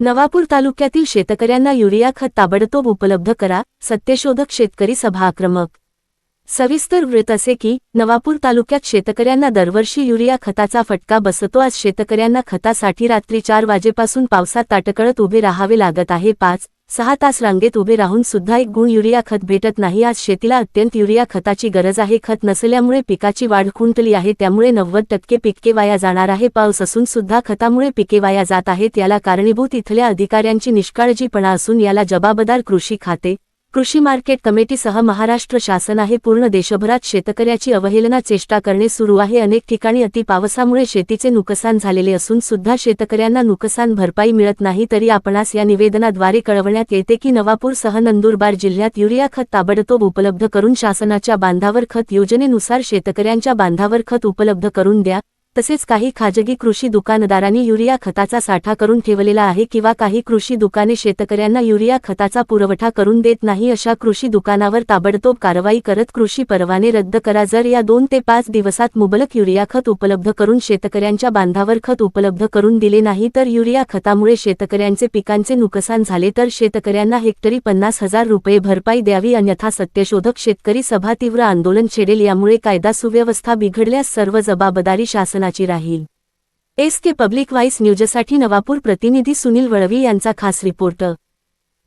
नवापूर तालुक्यातील शेतकऱ्यांना युरिया खत ताबडतोब उपलब्ध करा सत्यशोधक शेतकरी सभा आक्रमक सविस्तर वृत्त असे की नवापूर तालुक्यात शेतकऱ्यांना दरवर्षी युरिया खताचा फटका बसतो. आज शेतकऱ्यांना खतासाठी रात्री चार वाजेपासून पावसात ताटकळत उभे राहावे लागत आहे. पाच सहा तास रांगेत उभे राहून सुद्धा एक गुण युरिया खत भेटत नाही. आज शेतीला अत्यंत युरिया खताची गरज आहे. खत नसल्यामुळे पिकाची वाढ खुंटली आहे. त्यामुळे नव्वद टक्के पिके वाया जाणार आहे. पाऊस असून सुद्धा खतामुळे पिके वाया जात आहेत. याला कारणीभूत इथल्या अधिकाऱ्यांची निष्काळजीपणा असून याला जबाबदार कृषी खाते कृषी मार्केट कमिटीसह महाराष्ट्र शासन आहे. पूर्ण देशभरात शेतकऱ्याची अवहेलना चेष्टा करणे सुरू आहे. अनेक ठिकाणी अतिपावसामुळे शेतीचे नुकसान झालेले असून सुद्धा शेतकऱ्यांना नुकसान भरपाई मिळत नाही. तरी आपणास या निवेदनाद्वारे कळवण्यात येते की नवापूरसह नंदुरबार जिल्ह्यात युरिया खत ताबडतोब उपलब्ध करून शासनाच्या बांधावर खत योजनेनुसार शेतकऱ्यांच्या बांधावर खत उपलब्ध करून द्या. तसेच काही खाजगी कृषी दुकानदारांनी युरिया खताचा साठा करून ठेवलेला आहे किंवा काही कृषी दुकाने शेतकऱ्यांना युरिया खताचा पुरवठा करून देत नाही अशा कृषी दुकानावर ताबडतोब कारवाई करत कृषी परवाने रद्द करा जर या दोन ते पाच दिवसात मुबलक युरिया खत उपलब्ध करून शेतकऱ्यांच्या बांधावर खत उपलब्ध करून दिले नाही तर युरिया खतामुळे शेतकऱ्यांचे पिकांचे नुकसान झाले तर शेतकऱ्यांना हेक्टरी पन्नास हजार रुपये भरपाई द्यावी अन्यथा सत्यशोधक शेतकरी सभा तीव्र आंदोलन छेडेल यामुळे कायदा सुव्यवस्था बिघडल्यास सर्व जबाबदारी शासनाची राहील. एस के पब्लिक वाईस न्यूजसाठी नवापूर प्रतिनिधी सुनील वळवी यांचा खास रिपोर्ट.